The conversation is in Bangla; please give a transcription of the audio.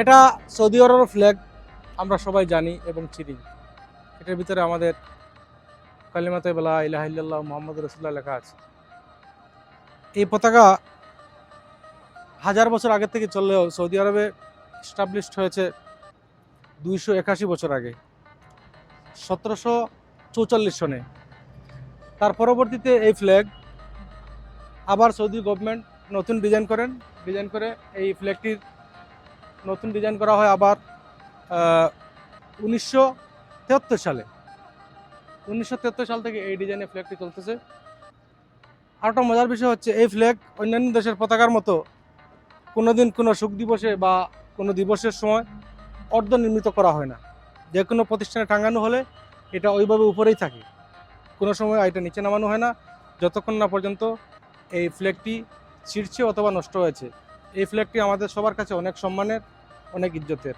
এটা সৌদি আরবের ফ্ল্যাগ আমরা সবাই জানি এবং চিনি। এটার ভিতরে আমাদের কালিমাতে বেলা ইলাহ ইল্লাল্লাহ মোহাম্মদ রসুল্লাহ লেখা আছে। এই পতাকা হাজার বছর আগে থেকে চললেও সৌদি আরবে স্টাবলিশড হয়েছে দুইশো একাশি বছর আগে, সতেরোশো চৌচল্লিশ সনে। তার পরবর্তীতে এই ফ্ল্যাগ আবার সৌদি গভর্নমেন্ট নতুন ডিজাইন করেন। ডিজাইন করে এই ফ্ল্যাগটির নতুন ডিজাইন করা হয় আবার উনিশশো সালে। উনিশশো সাল থেকে এই ডিজাইনের ফ্ল্যাগটি চলতেছে। আর একটা মজার বিষয় হচ্ছে, এই ফ্ল্যাগ অন্যান্য দেশের পতাকার মতো কোনোদিন কোনো সুখ দিবসে বা কোনো দিবসের সময় অর্ধ নির্মিত করা হয় না। যে কোনো প্রতিষ্ঠানে টাঙানো হলে এটা ওইভাবে উপরেই থাকে। কোনো সময় এটা নিচে নামানো হয় না। যতক্ষণ না পর্যন্ত এই ফ্ল্যাগটি ছিঁড়ছে অথবা নষ্ট হয়েছে। এই ফ্ল্যাগটি আমাদের সবার কাছে অনেক সম্মানের অনেক ইজ্জতের।